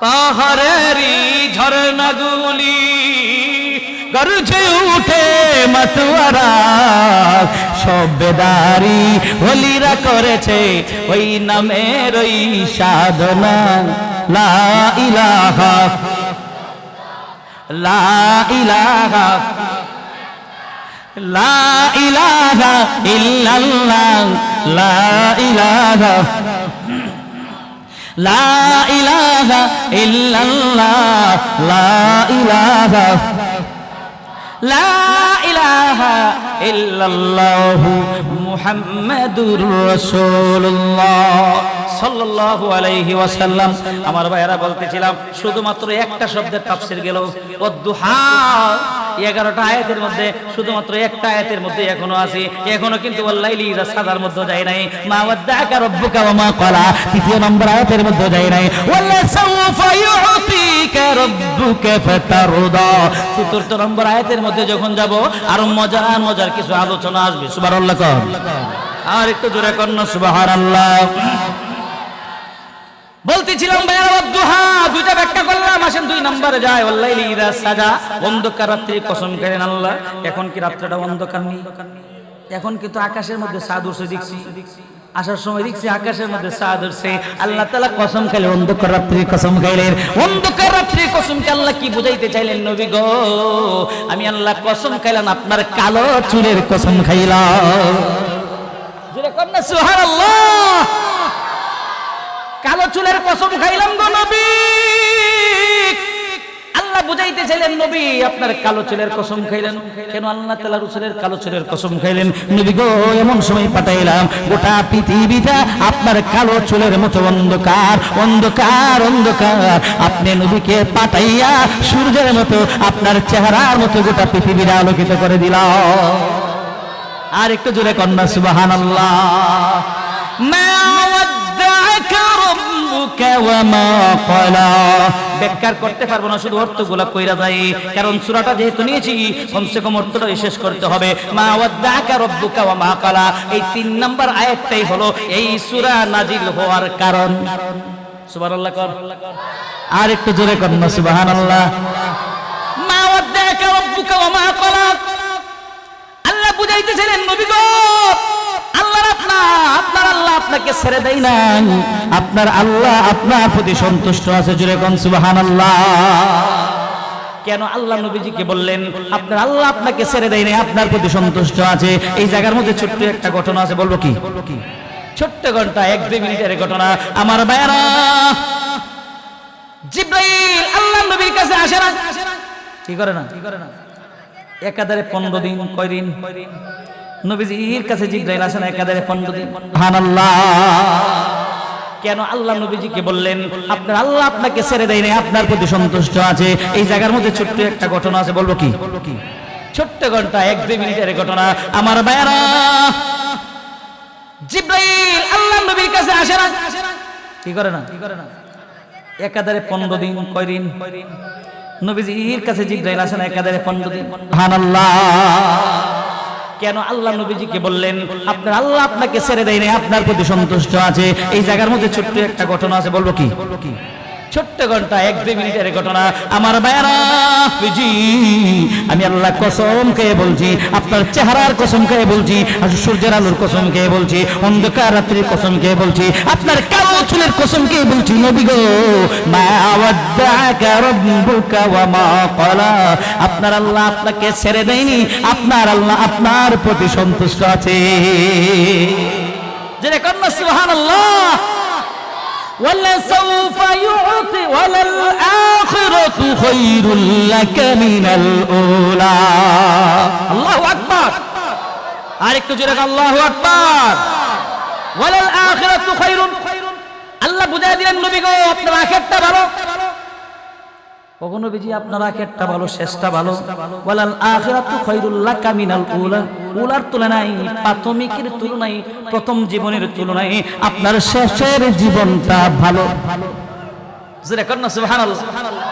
পাহাড়েরই ঝরনাগুলি গর্জে উঠে মাতুয়ারা। সব হলিরা করেছে ওই নামের ওই সাধনা। লা ইলাহা লা ইলাহা লা ইলাহা ইল্লাল্লাহ, লা ইলাহা। লা লা ইলাহা আলাইহি ওয়াসাল্লাম। আমার ভাইয়েরা বলতেছিলাম শুধুমাত্র একটা শব্দের তাফসীর গেল ওয়াদুহা 11টা আয়াতের মধ্যে, শুধুমাত্র একটা আয়াতের মধ্যে এখনও আছে। এখনও কিন্তু সাদার মধ্যে যায় নাই। তৃতীয় নম্বর আয়াতের মধ্যে যায় নাই। চতুর্থ নম্বর আয়াতের মধ্যে যখন যাব, আরও মজার মজার কিছু আলোচনা আসবে। আর একটু জোরে বলতেছিলাম, ভাইয়া দুহা দুইটা ব্যাখ্যা করলাম। আসেন দুই নম্বরে যায়, ওয়াল্লাইলি ইদা সাজা, অন্ধকার রাত্রি কসম করেন আল্লাহ, এখন কি রাত্রিটা অন্ধকার নেই? এখন কিন্তু আকাশের মধ্যে চাঁদ উঠছে দেখছি। আসার সময় দেখছি আকাশের মধ্যে চাঁদ উঠছে আল্লাহ তালা কসম খাইলে অন্ধকার রাত্রি কসম খাইলেন। অন্ধকার রাত্রি কসম আল্লাহ কি বুঝাইতে চাইলেন নবী গো? আমি আল্লাহ কসম খাইলাম, আপনার কালো চুলের কসম খাইলাম। জোরে কর না, সুবহানাল্লাহ। কালো চুলের কসম খাইলাম গো নবী। আল্লাহ বুঝাইতেছিলেন নবী, আপনার কালো চুলের কসম খাইলেন। কেন আল্লাহ তাআলা রসুলের কালো ছেলের কসম খাইলেন? নবী গো, এমন সময় পাঠাইলাম, গোটা পৃথিবীটা আপনার কালো চুলের মতো অন্ধকার অন্ধকার অন্ধকার। আপনি নবীকে পাঠাইয়া সূর্যের মতো, আপনার চেহারার মতো গোটা পৃথিবীটা আলোকিত করে দিলাম আর একটু জোরে কন্যা সুবহানাল্লাহ। মা ওয়াদ্দাআকা রাব্বুকা ওয়া মা ক্বালা। ব্যাখ্যার করতে পারব না, শুধু অর্থগুলা কইরা যাই। কারণ সূরাটা যেহেতু নিয়েছি, কমসে কম অর্থটা শেষ করতে হবে। মা রাব্বুকা ওয়া মা ক্বালা এই তিন নাম্বার আয়াতটাই হলো এই সূরা নাজিল হওয়ার কারণ। সুবহানাল্লাহ কর। আর একটু জোরে কর না, সুবহানাল্লাহ। মা ওয়াদ্দাআকা রাব্বুকা ওয়া মা ক্বালা আল্লাহ বুঝাইতেছিলেন, নবী গো আপনার আল্লাহ আপনার প্রতি সন্তুষ্ট আছে জুড়ে কোন আল্লাহ বললেন, আপনার আল্লাহ আপনাকে ছেড়ে দেয় আপনার প্রতি সন্তুষ্ট আছে। এই জায়গার মধ্যে ছোট্ট একটা ঘটনা আছে, বলব কি? ছোট্ট ঘণ্টা এক দুই মিনিটের ঘটনা। আমার আল্লাহ নবীর কাছে আসে না। কি করে না? কি করে না? একাধারে পনেরো দিন, কয় দিন? নবীজির কাছে জিব্রাইল আসে না একাধারে পনেরো দিন কেন আল্লাহ নবীজিকে বললেন আপনার আল্লাহ আপনাকে ছেড়ে দেয় নাই আপনার প্রতি সন্তুষ্ট আছে। এই জায়গার মধ্যে ছোট্ট একটা ঘটনা আছে বলব কি? ছোট্ট ঘণ্টা এক দুই মিনিটের ঘটনা। আমার ভাইয়ারা জিব্রাইল আল্লাহ নবীর কাছে আসে না। কি করে না? কি করে না একাধারে পনেরো দিন কয় দিন? নবীজির কাছে জিব্রাইল আসে না একাধারে পনেরো দিন। সুবহানাল্লাহ। কেন আল্লাহ নবীজিকে বললেন, আপনার আল্লাহ আপনাকে ছেড়ে দেয়নি, আপনার প্রতি সন্তুষ্ট আছে। এই জায়গার মধ্যে ছোট্ট একটা ঘটনা আছে, বলব কি? বলব কি ছোট্ট ঘণ্টা, এক দুই মিনিটের ঘটনা। আমার জি আমি আল্লাহ কসম খেয়ে বলছি, আপনার চেহারার কসম খেয়ে বলছি সূর্যের আলোর কসম খেয়ে বলছি, অন্ধকার রাত্রির কসম খেয়ে বলছি, আপনার কালো চুলের কসম খেয়ে বলছি, নবী গো আপনার আল্লাহ আপনাকে ছেড়ে দেয়নি, আপনার আল্লাহ আপনার প্রতি সন্তুষ্ট আছে। যেটা কন্যা, সুবহানাল্লাহ। ولسوف يعطي وللآخرة خير لك من الأولى الله أكبر আরেকটু জোরে আল্লাহু আকবার ওয়ালাল আখিরাতু খায়রুন আল্লাহ বুঝাই দিলেন নবী গো আপনার আখিরাতটা ভালো ওগো নবীজি আপনার আখিরাতটা ভালো শেষটা ভালো ওয়ালাল আখিরাতু খায়রুল লাকা মিনাল উলা উলার তুলনায়, প্রাথমিকের তুলনায়, প্রথম জীবনের তুলনায় আপনার শেষের জীবনটা ভালো। ভালো জোরে কর না, সুবহানাল্লাহ।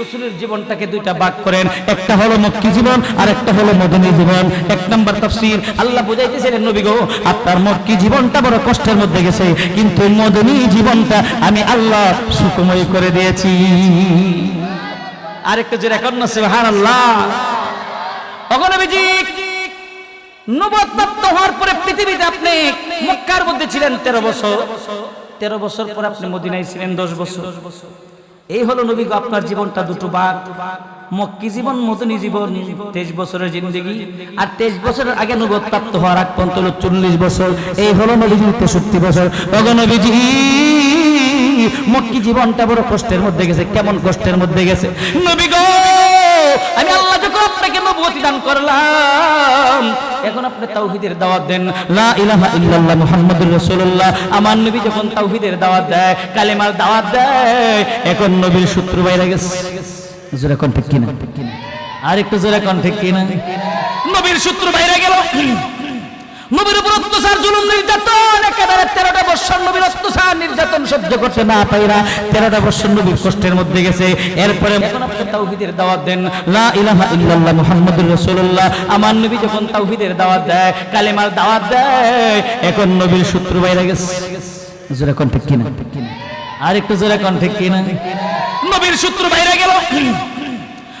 রসুলের জীবনটাকে দুইটা ভাগ করেন। একটা হলো মক্কি জীবন আর একটা হলো মদনী জীবন। এক নম্বর তাফসীর, আল্লাহ বুঝাইতেছিলেন, নবী গো, আপনার মক্কি জীবনটা বড় কষ্টের মধ্যে গেছে, কিন্তু মদনী জীবনটা আমি আল্লাহ সুখময় করে দিয়েছি। আরেকটা যে রেকর্ড না, সুবহানাল্লাহ। অগণবিজি নবপ্রাপ্ত হওয়ার পরে পৃথিবীতে আপনি মক্কার মধ্যে ছিলেন তেরো বছর। তেরো বছর পর আপনি মদিনায় ছিলেন দশ বছর। এই হলো নবী আপনার জীবনটা দুটো বাঘ মক্কি জীবন, মদনী জীবন, তেইশ বছরের জিন্দগি। আর তেইশ বছরের আগে নবত প্রাপ্ত হওয়ার আগ পর্যন্ত হলো চল্লিশ বছর। এই হলো নবীজির তেষট্টি বছর। অগনবীজি মক্কি জীবনটা বড় কষ্টের মধ্যে গেছে, কেমন কষ্টের মধ্যে গেছে। নবী গো আমি আল্লাহ যখন আপনাকে নবুয়তি দান করলাম। এখন আপনি তাওহীদের দাওয়াত দেন। লা ইলাহা ইল্লাল্লাহ মুহাম্মাদুর রাসূলুল্লাহ। আমার নবী যখন তাওহীদের দাওয়াত দেয়, কালেমার দাওয়াত দেয়, এখন নবীর শত্রু বাইরে গেছে। জোরে কোন ঠিক কিনা? আর একটু জোরে কোন ঠিক কিনা? নবীর শত্রু বাইরে গেল। নবীর উপর অত্যাচার, জুলুম, নির্যাতন, একেবারে তেরোটা বৎসর নবীর অত্যাচার, নির্যাতন সহ্য করতে না পাইরা তেরোটা বৎসর নবীর কষ্টের মধ্যে গেছে। এরপরে তাওহীদের দাওয়াত দেন, লা ইলাহা ইল্লাল্লাহ মুহাম্মাদুর রাসূলুল্লাহ, আমার নবী যখন তাওহীদের দাওয়াত দেয়, কালেমার দাওয়াত দেয়, এখন নবীর শত্রু বাইরে গেছে। জোরে কোন ঠিক কিনা? আর একটু জোরে কোন ঠিক কিনা? নবীর শত্রু বাইরে গেল।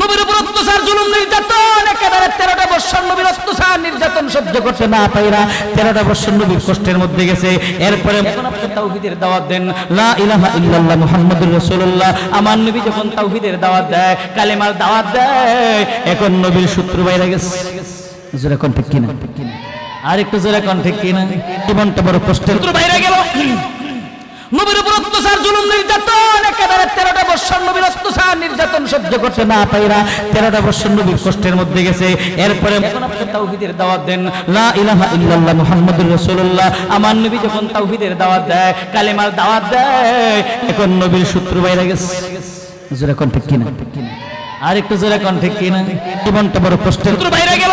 নবীর উপর অত্যাচার, জুলুম, নির্যাতন, একেবারে দাওয়াত দেন, লা ইলাহা দাওয়াত দেয় এখন নবীর শত্রু বাইরে গেছে। জোরে কোন ঠিক কিনা? আর একটু জোরে জীবনটা বড় কষ্টের। বাইরে গেল। নবীর উপর অত্যাচার, জুলুম, নির্যাতন, একেবারে তেরোটা বৎসর নবীর অত্যাচার, নির্যাতন সহ্য করতে না পাইরা তেরোটা বৎসর নবীর কষ্টের মধ্যে গেছে। এরপরে আপনি দাওয়াত দেন, লা ইলাহা ইল্লাল্লাহ মুহাম্মাদুর রাসূলুল্লাহ, আমার নবী যখন তাওহীদের দাওয়াত দেয়, কালেমার দাওয়াত দেয়, এখন নবীর শত্রু বাইরে গেছে। জোরে কোন ঠিক কিনা? আর একটু জোরে কোন ঠিক কিনা? জীবনটা বড় কষ্টের। বাইরে গেল।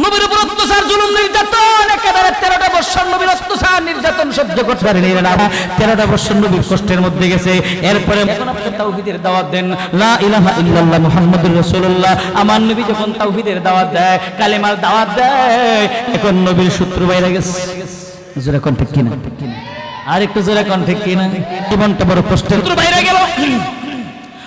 নবীর উপর অত্যাচার, জুলুম, নির্যাতন, একেবারে তেরোটা বৎসর নবীর অত্যাচার, নির্যাতন সহ্য করতে পারেনি এরা তেরোটা বৎসর নবীর কষ্টের মধ্যে গেছে। এরপরে এখন দাওয়াত দেন। লা ইলাহা ইল্লাল্লাহ মুহাম্মাদুর রাসূলুল্লাহ। আমার নবী যখন তাওহীদের দাওয়াত দেয়, কালেমার দাওয়াত দেয়, এখন নবীর শত্রু বাইরে গেছে। জোরে কোন ঠিক কিনা? আর একটু জোরে কোন ঠিক কিনা? জীবনটা বড় কষ্টের। বাইরে গেল।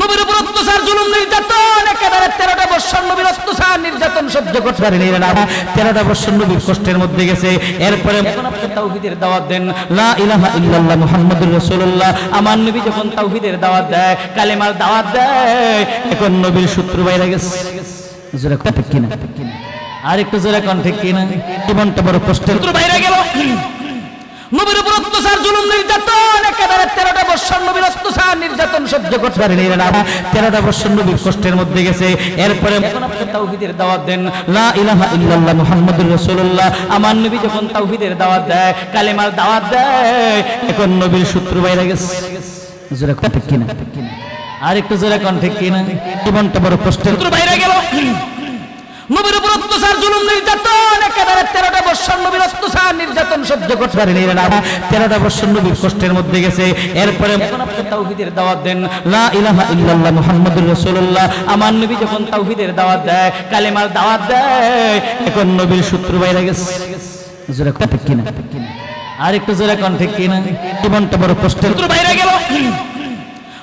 নবীর উপর অত্যাচার, জুলুম, নির্যাতন, একেবারে তেরোটা বৎসর নবীর অত্যাচার, নির্যাতন সহ্য করতে পারেনি তেরোটা বৎসর নবীর কষ্টের মধ্যে গেছে। এরপরে এখন দাওয়াত দেন, লা ইলাহা ইল্লাল্লাহ মুহাম্মাদুর রাসূলুল্লাহ, আমার নবী যখন তাওহীদের দাওয়াত দেয়, কালেমার দাওয়াত দেয়, এখন নবীর শত্রু বাইরে গেছে। জোরে কোন, ঠিক কিনা? আর একটু জোরে কোন, ঠিক কিনা? জীবনটা বড় কষ্টের। বাইরে গেল। নবীর উপর অত্যাচার, জুলুম, নির্যাতন, একেবারে তেরোটা বৎসর নবীর অত্যাচার, নির্যাতন সহ্য করতে পারেন এরা তেরোটা বৎসর নবীর কষ্টের মধ্যে গেছে। এরপরে তাওহীদের দাওয়াত দেন, লা ইলাহা ইল্লাল্লাহ মুহাম্মাদুর রাসূলুল্লাহ, আমার নবী যখন তাওহীদের দাওয়াত দেয়, কালেমার দাওয়াত দেয়, এখন নবীর শত্রু বাইরে গেছে। জোরে কথা ঠিক কিনা? আর একটু জোরে কোন ঠিক কিনা? জীবনটা বড় কষ্টের। বাইরে গেল। নবীর উপর অত্যাচার, জুলুম, নির্যাতন, একেবারে তেরোটা নবীর অত্যাচার, নির্যাতন সহ্য করতে পারেন তেরোটা নবীর কষ্টের মধ্যে গেছে। এরপরে তাওহীদের দাওয়াত দেন, লা ইলাহা ইল্লাল্লাহ মুহাম্মাদুর রাসূলুল্লাহ, আমার নবী যখন তাওহীদের দাওয়াত দেয়, কালেমার দাওয়াত দেয়, এখন নবীর শত্রু বাইরে গেছে। জোরে কথা ঠিক কিনা? আর একটু জোরে কোন ঠিক কিনা? জীবনটা বড় কষ্টের। বাইরে গেল।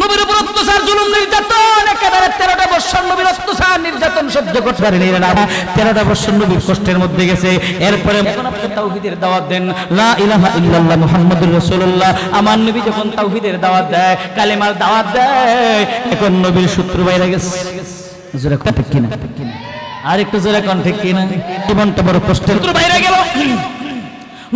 নবীর উপর অত্যাচার, জুলুম, নির্যাতন, একেবারে তেরোটা বৎসর নবীর অত্যাচার, নির্যাতন সহ্য করতে পারেন তেরোটা বৎসর নবীর কষ্টের মধ্যে গেছে। এরপরে এখন দাওয়াত দেন, লা ইলাহা ইল্লাল্লাহ মুহাম্মাদুর রাসূলুল্লাহ, আমার নবী যখন তাওহীদের দাওয়াত দেয়, কালেমার দাওয়াত দেয়, এখন নবীর শত্রু বাইরে গেছে। জোরে কথা ঠিক কিনা? আর একটু জোরে কোন ঠিক কিনা? জীবনটা বড় কষ্টের। বাইরে গেল।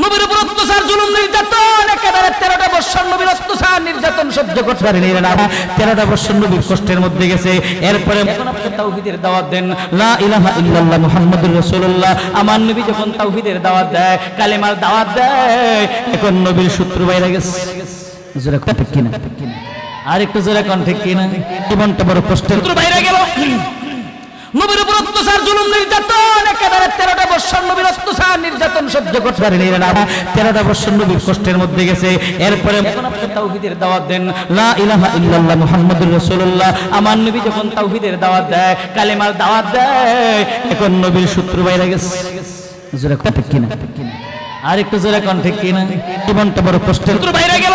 নবীর উপর অত্যাচার, জুলুম, নির্যাতন, একেবারে তেরোটা বৎসর নবীর অত্যাচার, নির্যাতন সহ্য করতে পারেন এরা তেরোটা বৎসর নবীর কষ্টের মধ্যে গেছে। এরপরে তাওহীদের দাওয়াত দেন, লা ইলাহা ইল্লাল্লাহ মুহাম্মাদুর রাসূলুল্লাহ, আমার নবী যখন তাওহীদের দাওয়াত দেয়, কালেমার দাওয়াত দেয়, এখন নবীর শত্রু বাইরে গেছে। জোরে কথা ঠিক কিনা? আর একটু জোরে কোন, ঠিক কিনা? জীবনটা বড় কষ্টের। বাইরে গেল। নবীর উপর অত্যাচার, জুলুম, নির্যাতন, একেবারে তেরোটা বৎসর নবীর অত্যাচার, নির্যাতন সহ্য করতে পারেন এরা তেরোটা বৎসর নবীর কষ্টের মধ্যে গেছে। এরপরে তাওহীদের দাওয়াত দেন, লা ইলাহা ইল্লাল্লাহ মুহাম্মাদুর রাসূলুল্লাহ, আমার নবী যখন তাওহীদের দাওয়াত দেয়, কালেমার দাওয়াত দেয়, এখন নবীর শত্রু বাইরে গেছে। জোরে কথা ঠিক কিনা? আর একটু জোরে কোন ঠিক কিনা? জীবনটা বড় কষ্টের। বাইরে গেল।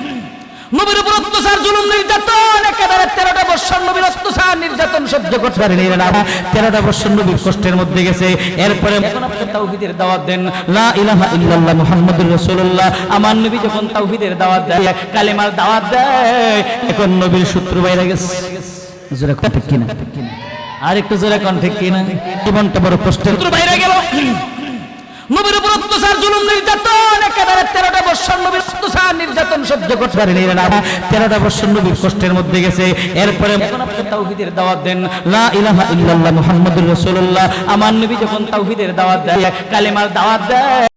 নবীর উপর অত্যাচার, জুলুম, নির্যাতন, একেবারে তেরোটা বৎসর নবীর অত্যাচার, নির্যাতন সহ্য করতে পারেন এরা তেরোটা বৎসর নবীর কষ্টের মধ্যে গেছে। এরপরে তাওহীদের দাওয়াত দেন, লা ইলাহা ইল্লাল্লাহ মুহাম্মাদুর রাসূলুল্লাহ, আমার নবী যখন তাওহীদের দাওয়াত দেয়, কালেমার দাওয়াত দেয়, এখন নবীর শত্রু বাইরে গেছে। জোরে কথা ঠিক কিনা? আর একটু জোরে কোন ঠিক কিনা? জীবনটা বড় কষ্টের। বাইরে গেল। নবীর উপর অত্যাচার, জুলুম, নির্যাতন, একেবারে তেরোটা বৎসর নবীর অত্যাচার, নির্যাতন সহ্য করতে পারেন তেরোটা বৎসর নবীর কষ্টের মধ্যে গেছে। এরপরে তাওহিদের দাওয়াত দেন, লা ইলাহা ইল্লাল্লাহ মুহাম্মাদুর রাসূলুল্লাহ, আমার নবী যখন তাওহিদের দাওয়াত দেয়, কালেমার দাওয়াত দেয়